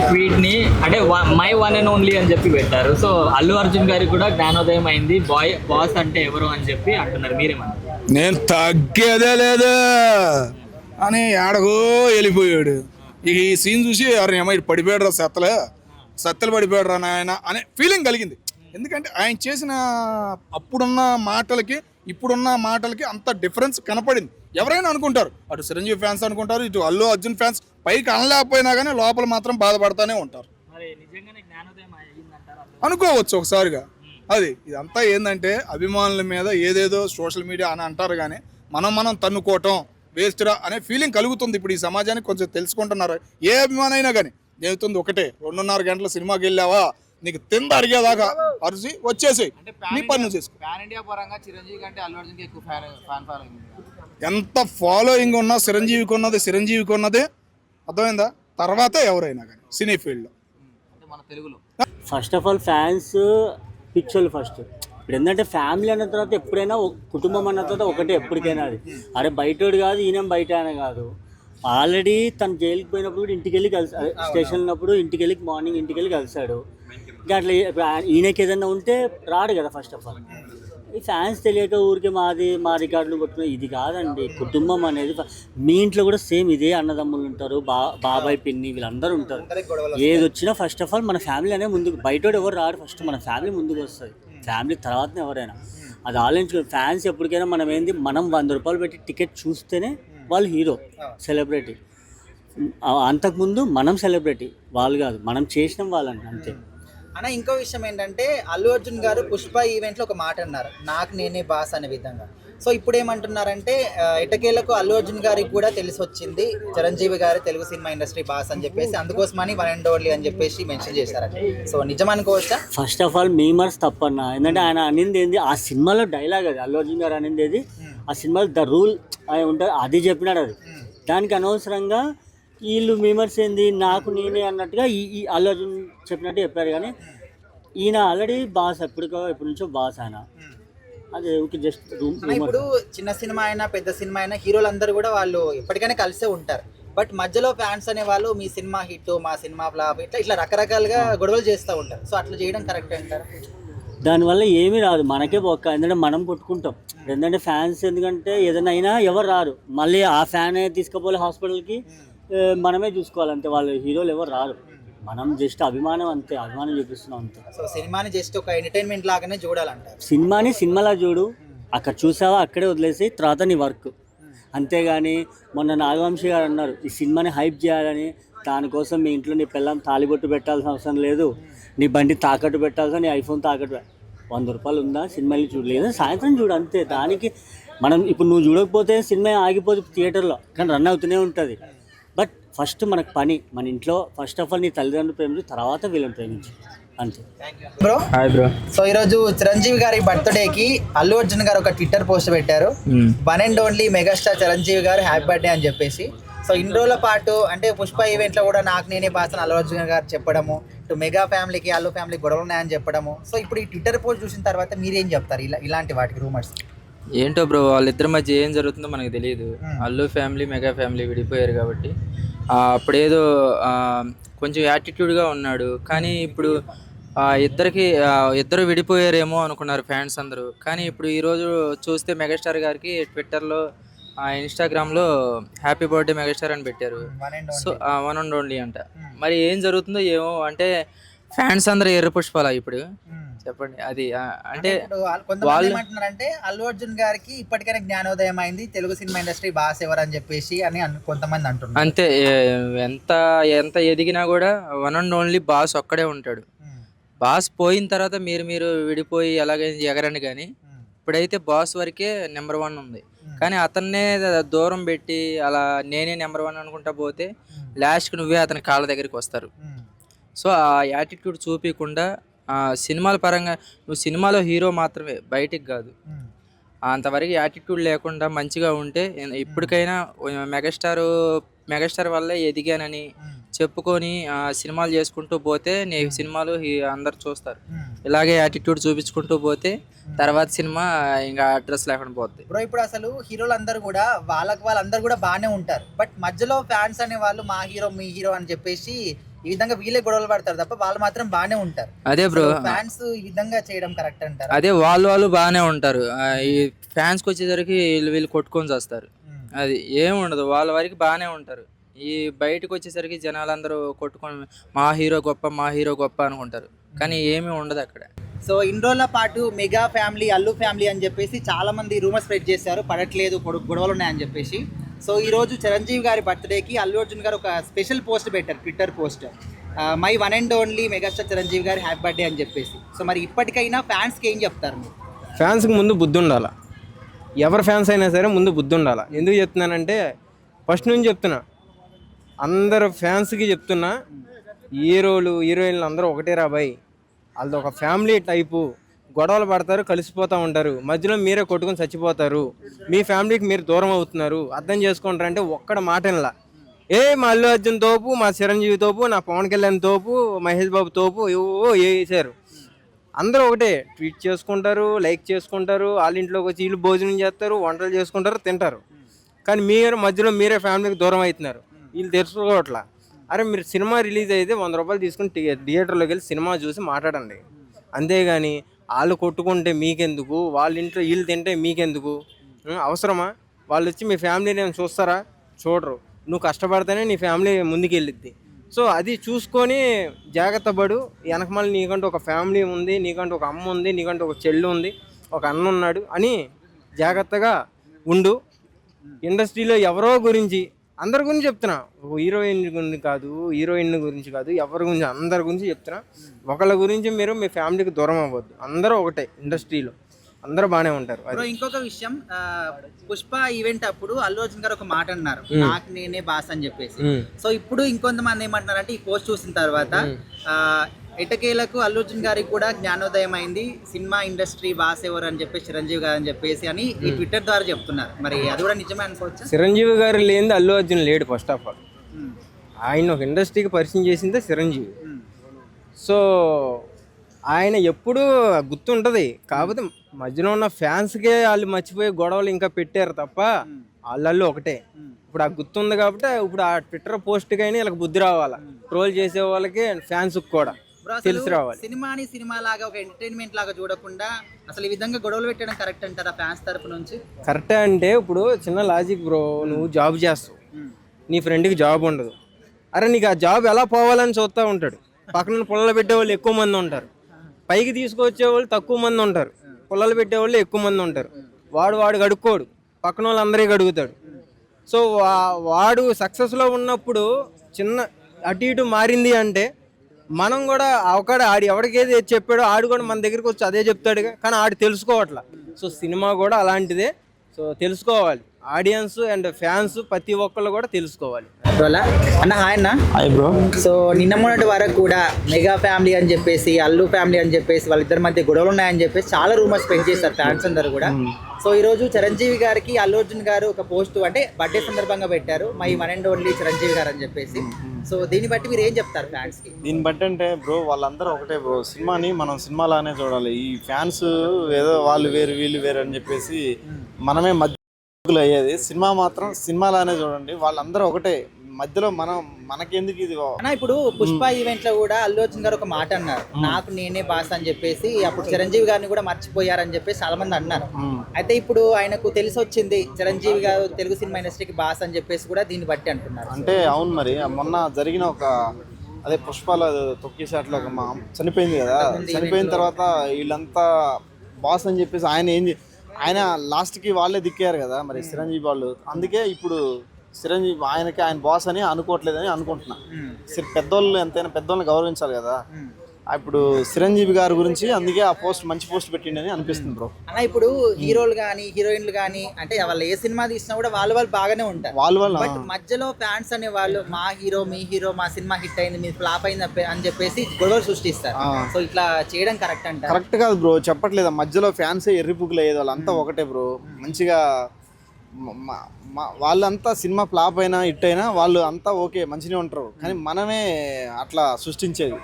ట్వీట్ని అంటే my one and only అని చెప్పి పెట్టారు. సో అల్లు అర్జున్ గారికి కూడా జ్ఞానోదయం అయింది. బాయ్ బాస్ అంటే ఎవరు అని చెప్పి అంటున్నారు. మీరేమన్నారు నేను తగ్గేదే లేదు అని ఆడగో వెళ్ళిపోయాడు. ఇక ఈ సీన్ చూసి ఎవరిని ఏమో ఇటు పడిపోయాడు రా సత్తలు. సత్తలు పడిపోయాడు రా నాయన అనే ఫీలింగ్ కలిగింది. ఎందుకంటే ఆయన చేసిన అప్పుడున్న మాటలకి ఇప్పుడున్న మాటలకి అంత డిఫరెన్స్ కనపడింది. ఎవరైనా అనుకుంటారు. అటు చిరంజీవి ఫ్యాన్స్ అనుకుంటారు ఇటు అల్లు అర్జున్ ఫ్యాన్స్ పైకి అనలేకపోయినా కానీ లోపల మాత్రం బాధపడతానే ఉంటారు. అనుకోవచ్చు ఒకసారిగా. అది ఇదంతా ఏంటంటే అభిమానుల మీద ఏదేదో సోషల్ మీడియా అని అంటారు కానీ మనం మనం తన్నుకోవటం వేస్ట్రా అనే ఫీలింగ్ కలుగుతుంది ఇప్పుడు ఈ సమాజానికి కొంచెం తెలుసుకుంటున్నారు. ఏ అభిమానైనా కానీ చెబుతుంది ఒకటే రెండున్నర గంటల సినిమాకి వెళ్ళావా? నీకు తింద అడిగేదాకా అరిసి వచ్చేసి నీ పని నువ్వు చేసుకో ఎంత ఫాలోయింగ్ ఉన్నా చిరంజీవికి ఉన్నది చిరంజీవికి ఉన్నది అర్థమైందా? తర్వాతే ఎవరైనా కానీ సినీ ఫీల్డ్లో. అంటే మన తెలుగులో. ఫస్ట్ ఆఫ్ ఆల్ ఫ్యాన్స్ పిక్చర్లు ఫస్ట్ ఇప్పుడు ఏంటంటే ఫ్యామిలీ అన్న తర్వాత ఎప్పుడైనా ఒక- కుటుంబం అన్న తర్వాత ఒకటే ఎప్పటికైనా అది. అరే బయటోడు కాదు ఈయన బయట ఆయన కాదు. ఆల్రెడీ తను జైలుకి పోయినప్పుడు కూడా ఇంటికి వెళ్ళి కలిసి స్టేషన్ ఉన్నప్పుడు ఇంటికి వెళ్ళి మార్నింగ్ ఇంటికి వెళ్ళి కలిసాడు ఇంకా అట్లా ఈయనకి ఏదైనా ఉంటే రాడు కదా ఫస్ట్ ఆఫ్ ఆల్ ఈ ఫ్యాన్స్ తెలియక ఊరికే మాది మా రికార్డులు కొట్టిన ఇది కాదండి. కుటుంబం అనేది మీ ఇంట్లో కూడా సేమ్ ఇదే అన్నదమ్ములు ఉంటారు బా బాబాయ్ పిన్ని వీళ్ళందరూ ఉంటారు. ఏది వచ్చినా ఫస్ట్ ఆఫ్ ఆల్ మన ఫ్యామిలీ అనేది ముందుకు బయట ఎవరు రాడు ఫస్ట్ మన ఫ్యామిలీ ముందుకు వస్తుంది. ఫ్యామిలీ తర్వాతనే ఎవరైనా. అది ఆలోచించుకో ఫ్యాన్స్ ఎప్పటికైనా మనం ఏంది మనం వంద రూపాయలు పెట్టి టికెట్ చూస్తేనే వాళ్ళు హీరో సెలబ్రిటీ అంతకుముందు మనం సెలబ్రిటీ వాళ్ళు కాదు. మనం చేసినాం వాళ్ళని అంతే. అన్న ఇంకో విషయం ఏంటంటే అల్లు అర్జున్ గారు పుష్ప ఈవెంట్లో ఒక మాట అన్నారు నాకు నేనే బాస్ అనే విధంగా. సో ఇప్పుడు ఏమంటున్నారంటే ఆ, ఎటకేలకు అల్లు అర్జున్ గారికి కూడా తెలిసి వచ్చింది చిరంజీవి గారు తెలుగు సినిమా ఇండస్ట్రీ బాస్ అని చెప్పేసి అందుకోసమని వన్ అండ్ ఓన్లీ అని చెప్పేసి మెన్షన్ చేశారండి సో నిజం అనుకోవచ్చా ఫస్ట్ ఆఫ్ ఆల్ మీమర్స్ తప్పన్న. ఎందుకంటే ఆయన అనింది ఏంది ఆ సినిమాలో డైలాగ్ అది. అల్లు అర్జున్ గారు అనింది ఏది? ఆ సినిమాలో ద రూల్ అని ఉంటుంది అది చెప్పినాడు అది. దానికి అనవసరంగా వీళ్ళు మీమర్స్ ఏంది? నాకు నేనే అన్నట్టుగా ఈ ఈ అల్లు అర్జున్ చెప్పినట్టు చెప్పారు కానీ ఈయన ఆల్రెడీ బాస్ ఎప్పటికో ఎప్పటి నుంచో బాస్ ఆయన. అది ఊరికి జస్ట్ ఇప్పుడు చిన్న సినిమా అయినా పెద్ద సినిమా అయినా హీరోలందరూ కూడా వాళ్ళు ఎప్పటికైనా కలిసే ఉంటారు. బట్ మధ్యలో ఫ్యాన్స్ అనే వాళ్ళు మీ సినిమా హిట్ మా సినిమా ఫ్లాప్ ఇట్లా ఇట్లా రకరకాలుగా గొడవలు చేస్తూ ఉంటారు. సో అట్లా చేయడం కరెక్ట్ అంటారు? దానివల్ల ఏమీ రాదు. మనకే బొక్క ఎందుకంటే మనం కొట్టుకుంటాం ఎందుకంటే ఫ్యాన్స్ ఎందుకంటే ఏదైనా అయినా ఎవరు రారు. మళ్ళీ ఆ ఫ్యాన్ తీసుకుపోలే హాస్పిటల్కి. మనమే చూసుకోవాలి అంతే వాళ్ళు హీరోలు ఎవరు రారు. మనం జస్ట్ అభిమానం అంతే అభిమానం చూపిస్తున్నాం అంతే. సో సినిమాని జస్ట్ ఒక ఎంటర్టైన్మెంట్ లాగానే చూడాలంటారు. సినిమాని సినిమాలా చూడు. అక్కడ చూసావా? అక్కడే వదిలేసి తర్వాత నీ వర్క్. అంతేగాని మొన్న నాగవంశీ గారు అన్నారు ఈ సినిమాని హైప్ చేయాలని. దానికోసం మీ ఇంట్లో నీ పిల్లం తాలిబొట్టు పెట్టాల్సిన అవసరం లేదు. నీ బండి తాకట్టు పెట్టాల్సిన నీ ఐఫోన్ తాకట్టు వంద రూపాయలు ఉందా? సినిమాని చూడు. లేదా సాయంత్రం చూడు అంతే. దానికి మనం ఇప్పుడు నువ్వు చూడకపోతే సినిమా ఆగిపోతే థియేటర్లో కానీ రన్ అవుతూనే ఉంటుంది. ఫస్ట్ మనకు పని మన ఇంట్లో ఫస్ట్ ఆఫ్ ఆల్ నీ తల్లిదండ్రులు ప్రేమించు తర్వాత వీళ్ళని ప్రేమించు. అంతే. బ్రో హాయ్ బ్రో సో ఈరోజు చిరంజీవి గారి బర్త్డేకి అల్లు అర్జున్ గారు ఒక ట్విట్టర్ పోస్ట్ పెట్టారు. One and only megastar Chiranjeevi garu happy birthday అని చెప్పేసి. సో ఇన్ని రోజుల పాటు అంటే పుష్ప ఈవెంట్లో కూడా నాకు నేనే బాస్ అని అల్లు అర్జున్ గారు చెప్పడము ఇటు మెగా ఫ్యామిలీకి అల్లు ఫ్యామిలీ గొడవలు ఉన్నాయని చెప్పడము. సో ఇప్పుడు ఈ ట్విట్టర్ పోస్ట్ చూసిన తర్వాత మీరేం చెప్తారు? ఇలా ఇలాంటి వాటికి రూమర్స్ ఏంటో బ్రో వాళ్ళిద్దరి మధ్య ఏం జరుగుతుందో మనకు తెలియదు అల్లు ఫ్యామిలీ మెగా ఫ్యామిలీ విడిపోయారు కాబట్టి. అప్పుడేదో కొంచెం యాటిట్యూడ్గా ఉన్నాడు. కానీ ఇప్పుడు ఆ, ఇద్దరికి ఇద్దరు విడిపోయారేమో అనుకున్నారు ఫ్యాన్స్ అందరూ. కానీ ఇప్పుడు ఈరోజు చూస్తే మెగాస్టార్ గారికి ట్విట్టర్లో ఇన్స్టాగ్రామ్లో హ్యాపీ బర్త్డే మెగాస్టార్ అని పెట్టారు. సో వన్ అండ్ ఓన్లీ అంట. మరి ఏం జరుగుతుందో ఏమో అంటే ఫ్యాన్స్ అందరూ ఎర్ర పుష్పాలా ఇప్పుడు చెప్పండి. అది అంటే కొంతమంది ఏమంటున్నారంటే అల్లు అర్జున్ గారికి ఇప్పటికైనా జ్ఞానోదయం అయింది తెలుగు సినిమా ఇండస్ట్రీ బాస్ ఎవరు అని చెప్పేసి అని కొంతమంది అంటున్నారు. అంతే ఎంత ఎంత ఎదిగినా కూడా వన్ అండ్ ఓన్లీ బాస్ ఒక్కడే ఉంటాడు. బాస్ పోయిన తర్వాత మీరు మీరు విడిపోయి ఎలాగైనా ఎగరండి కానీ ఇప్పుడైతే బాస్ వరకే నెంబర్ వన్ ఉంది. కానీ అతన్నే దూరం పెట్టి అలా నేనే నెంబర్ వన్ అనుకుంటా పోతే లాస్ట్కి నువ్వే అతని కాళ్ళ దగ్గరికి వస్తారు. సో ఆ యాటిట్యూడ్ చూపించకుండా సినిమాల పరంగా నువ్వు సినిమాలో హీరో మాత్రమే బయటికి కాదు. అంతవరకు యాటిట్యూడ్ లేకుండా మంచిగా ఉంటే ఇప్పటికైనా మెగాస్టార్ మెగాస్టార్ వల్లే ఎదిగానని చెప్పుకొని ఆ, సినిమాలు చేసుకుంటూ పోతే నీ సినిమాలు అందరు చూస్తారు. ఇలాగే యాటిట్యూడ్ చూపించుకుంటూ పోతే తర్వాత సినిమా ఇంకా అడ్రస్ లేకుండా పోతుంది బ్రో ఇప్పుడు అసలు హీరోలు అందరూ కూడా వాళ్ళకి వాళ్ళందరూ కూడా బాగానే ఉంటారు. బట్ మధ్యలో ఫ్యాన్స్ అనే వాళ్ళు మా హీరో మీ హీరో అని చెప్పేసి ఈ విధంగా వీళ్ళే గొడవలు పడతారు తప్ప వాళ్ళు మాత్రం బాగానే ఉంటారు. అదే బ్రో. ఫ్యాన్స్ ఈ విధంగా చేయడం కరెక్ట్ అంటారు? అదే వాళ్ళు వాళ్ళు బాగానే ఉంటారు. ఈ ఫ్యాన్స్కి వచ్చేసరికి వీళ్ళు వీళ్ళు కొట్టుకొని వస్తారు అది ఏం ఉండదు. వాళ్ళ వరకు బాగానే ఉంటారు. ఈ బయటకు వచ్చేసరికి జనాలందరూ కొట్టుకొని మా హీరో గొప్ప మా హీరో గొప్ప అనుకుంటారు. కానీ ఏమీ ఉండదు అక్కడ. సో ఇన్ని రోజుల పాటు మెగా ఫ్యామిలీ అల్లు ఫ్యామిలీ అని చెప్పేసి చాలా మంది రూమర్ స్ప్రెడ్ చేశారు. పడట్లేదు గొడవ- గొడవలు ఉన్నాయని చెప్పేసి. సో ఈరోజు చిరంజీవి గారి బర్త్డేకి అల్లు అర్జున్ గారు ఒక స్పెషల్ పోస్ట్ పెట్టారు Twitter post. My one and only megastar Chiranjeevi గారి హ్యాపీ బర్త్డే అని చెప్పేసి. సో మరి ఇప్పటికైనా ఫ్యాన్స్కి ఏం చెప్తారు మీరు? ఫ్యాన్స్కి ముందు బుద్ధి ఉండాల? ఎవరి ఫ్యాన్స్ అయినా సరే ముందు బుద్ధి ఉండాలి? ఎందుకు చెప్తున్నానంటే ఫస్ట్ నుంచి చెప్తున్నా. అందరు ఫ్యాన్స్కి చెప్తున్నా హీరోలు హీరోయిన్లు అందరూ ఒకటే రాబాయి వాళ్ళది ఒక ఫ్యామిలీ టైపు. గొడవలు పడతారు కలిసిపోతూ ఉంటారు. మధ్యలో మీరే కొట్టుకొని చచ్చిపోతారు. మీ ఫ్యామిలీకి మీరు దూరం అవుతున్నారు. అర్థం చేసుకుంటారు అంటే ఒక్కడ మాట ఏ మా అల్లు అర్జున్ తోపు మా చిరంజీవి తోపు నా పవన్ కళ్యాణ్ తోపు మహేష్ బాబు తోపు ఏవో వేసారు అందరూ ఒకటే ట్వీట్ చేసుకుంటారు లైక్ చేసుకుంటారు వాళ్ళ ఇంట్లోకి వచ్చి వీళ్ళు భోజనం చేస్తారు వంటలు చేసుకుంటారు తింటారు. కానీ మీరు మధ్యలో మీరే ఫ్యామిలీకి దూరం అవుతున్నారు. వీళ్ళు తెలుసుకోవట్లా. అరే మీరు సినిమా రిలీజ్ అయితే వంద రూపాయలు తీసుకుని థియేటర్లోకి వెళ్ళి సినిమా చూసి మాట్లాడండి. అంతేగాని వాళ్ళు కొట్టుకుంటే మీకెందుకు? వాళ్ళ ఇంట్లో వీళ్ళు తింటే మీకెందుకు? అవసరమా? వాళ్ళు వచ్చి మీ ఫ్యామిలీని ఏమైనా చూస్తారా? చూడరు. నువ్వు కష్టపడితేనే నీ ఫ్యామిలీ ముందుకు వెళ్ళిద్ది సో అది చూసుకొని జాగ్రత్త పడు. వెనకమాల నీకంటూ ఒక ఫ్యామిలీ ఉంది నీకంటూ ఒక అమ్మ ఉంది నీకంటూ ఒక చెల్లి ఉంది ఒక అన్న ఉన్నాడు అని జాగ్రత్తగా ఉండు. ఇండస్ట్రీలో ఎవరో గురించి అందరి గురించి చెప్తున్నా. హీరోయిన్ గురించి కాదు హీరోయిన్ గురించి కాదు ఎవరి గురించి అందరి గురించి చెప్తున్నా. ఒకళ్ళ గురించి మీరు మీ ఫ్యామిలీకి దూరం అవ్వద్దు. అందరూ ఒకటే ఇండస్ట్రీలో అందరూ బాగానే ఉంటారు. బ్రో ఇంకొక విషయం పుష్ప ఈవెంట్ అప్పుడు అల్లు అర్జున్ గారు ఒక మాట అన్నారు. నాకు నేనే బాస్ అని చెప్పేసి. సో ఇప్పుడు ఇంకొంతమంది ఏమంటున్నారంటే ఈ పోస్ట్ చూసిన తర్వాత ఎటకేలకు అల్లు అర్జున్ గారికి కూడా జ్ఞానోదయం అయింది సినిమా ఇండస్ట్రీ బాస్ ఎవరు అని చెప్పేసి చిరంజీవి గారు అని చెప్పేసి అని ఈ ట్విట్టర్ ద్వారా చెప్తున్నారు. మరి అది కూడా నిజమే అనుకోవచ్చా? చిరంజీవి గారు లేనిది అల్లు అర్జున్ లేడు ఫస్ట్ ఆఫ్ ఆల్ ఆయన ఒక ఇండస్ట్రీకి పరిచయం చేసిందే చిరంజీవి. సో ఆయన ఎప్పుడూ గుర్తుంటుంది. కాకపోతే మధ్యలో ఉన్న ఫ్యాన్స్కే వాళ్ళు మర్చిపోయి గొడవలు ఇంకా పెట్టారు తప్ప వాళ్ళల్లో ఒకటే. ఇప్పుడు ఆ గుర్తుంది కాబట్టి ఇప్పుడు ఆ ట్విట్టర్ పోస్ట్ కానీ వీళ్ళకి బుద్ధి రావాలి. ట్రోల్ చేసే వాళ్ళకి ఫ్యాన్స్ కూడా. తెలిసి రావాలి. సినిమాని సినిమా లాగా ఒక ఎంటర్టైన్మెంట్ లాగా చూడకుండా అసలు ఈ విధంగా గొడవలు పెట్టడం కరెక్ట్ అంటారా ఫ్యాన్స్ తరపు నుంచి? కరెక్టే అంటే ఇప్పుడు చిన్న లాజిక్ బ్రో నువ్వు జాబ్ చేస్తావు. నీ ఫ్రెండ్కి జాబ్ ఉండదు. అరే నీకు ఆ జాబ్ ఎలా పోవాలని చూస్తూ ఉంటాడు. పక్కన పుల్లలు పెట్టేవాళ్ళు ఎక్కువ మంది ఉంటారు. పైకి తీసుకొచ్చే వాళ్ళు తక్కువ మంది ఉంటారు. పుల్లలు పెట్టేవాళ్ళు ఎక్కువ మంది ఉంటారు. వాడు వాడు గడుక్కోడు. పక్కన వాళ్ళు అందరికీ గడుగుతాడు. సో వా- వాడు సక్సెస్లో ఉన్నప్పుడు చిన్న అటు ఇటు మారింది అంటే మనం కూడా అవకాడ ఆడి ఎవరికి ఏది చెప్పాడో ఆడు కూడా మన దగ్గరికి వచ్చి అదే చెప్తాడుగా. కానీ ఆడు తెలుసుకోవట్లా. సో సినిమా కూడా అలాంటిదే. సో తెలుసుకోవాలి. ఆడియన్స్ అండ్ ఫ్యాన్స్ ప్రతి ఒక్కళ్ళు కూడా తెలుసుకోవాలి. రోలా అన్న హాయ్ అన్న. Hi bro. సో నిన్న మొన్నటి వరకు కూడా మెగా ఫ్యామిలీ అని చెప్పేసి అల్లు ఫ్యామిలీ అని చెప్పేసి వాళ్ళిద్దరి మధ్య గొడవలు ఉన్నాయని చెప్పేసి చాలా రూమర్స్ స్పెండ్ చేశారు ఫ్యాన్స్ అందరు కూడా. సో ఈ రోజు చిరంజీవి గారికి అల్లు అర్జున్ గారు ఒక పోస్ట్ అంటే బర్త్డే సందర్భంగా పెట్టారు. My one and only Chiranjeevi garu అని చెప్పేసి. సో దీన్ని బట్టి మీరు ఏం చెప్తారు ఫ్యాన్స్కి దీన్ని బట్టి అంటే బ్రో వాళ్ళందరూ ఒకటే బ్రో. సినిమాని మనం సినిమాలానే చూడాలి. ఈ ఫ్యాన్స్ ఏదో వాళ్ళు వేరు వీళ్ళు వేరు అని చెప్పేసి మనమే మధ్యలో అయ్యేది. సినిమా మాత్రం సినిమాలానే చూడండి. వాళ్ళందరూ ఒకటే. మధ్యలో మనం మనకెందుకు ఇది? అన్న ఇప్పుడు పుష్ప ఈవెంట్లో కూడా అల్లు అర్జున్ గారు ఒక మాట అన్నారు. నాకు నేనే బాస్ అని చెప్పేసి అప్పుడు చిరంజీవి గారిని కూడా మర్చిపోయారని చెప్పేసి చాలా మంది అన్నారు. అయితే ఇప్పుడు ఆయనకు తెలిసి వచ్చింది చిరంజీవి గారు తెలుగు సినిమా ఇండస్ట్రీకి బాస్ అని చెప్పేసి కూడా దీన్ని బట్టి అంటున్నారు. అంటే అవును మరి మొన్న జరిగిన ఒక అదే పుష్పాల తొక్కేసాట్లో ఒక మా చనిపోయింది కదా. చనిపోయిన తర్వాత వీళ్ళంతా బాస్ అని చెప్పేసి ఆయన ఏం ఆయన లాస్ట్కి వాళ్ళే దిక్కారు కదా మరి చిరంజీవి వాళ్ళు. అందుకే ఇప్పుడు చిరంజీవి ఆయనకి ఆయన బాస్ అని అనుకోవట్లేదని అనుకుంటున్నా. సరే పెద్దోళ్ళు ఎంతైనా పెద్దోళ్ళని గౌరవించాలి కదా. ఇప్పుడు చిరంజీవి గారి గురించి అందుకే ఆ పోస్ట్ మంచి పోస్ట్ పెట్టిండని అనిపిస్తుంది బ్రో అన్న ఇప్పుడు హీరోలు కానీ హీరోయిన్లు కానీ అంటే వాళ్ళు ఏ సినిమా తీసినా కూడా వాళ్ళు వాళ్ళు బాగానే ఉంటారు. వాళ్ళ బట్ మధ్యలో ఫ్యాన్స్ అనే వాళ్ళు మా హీరో మీ హీరో మా సినిమా హిట్ అయింది మీ ఫ్లాప్ అయింది అని చెప్పేసి గొడవలు సృష్టిస్తారు. సో ఇట్లా చేయడం కరెక్ట్ అంటారు? కరెక్ట్ కాదు బ్రో చెప్పట్లేదు? మధ్యలో ఫ్యాన్స్ ఎర్రిపుకులు అయ్యేది వాళ్ళంతా ఒకటే బ్రో మంచిగా వాళ్ళంతా సినిమా ఫ్లాప్ అయినా హిట్ అయినా వాళ్ళు అంతా ఓకే మంచిగా ఉంటారు. కానీ మనమే అట్లా సృష్టించేది.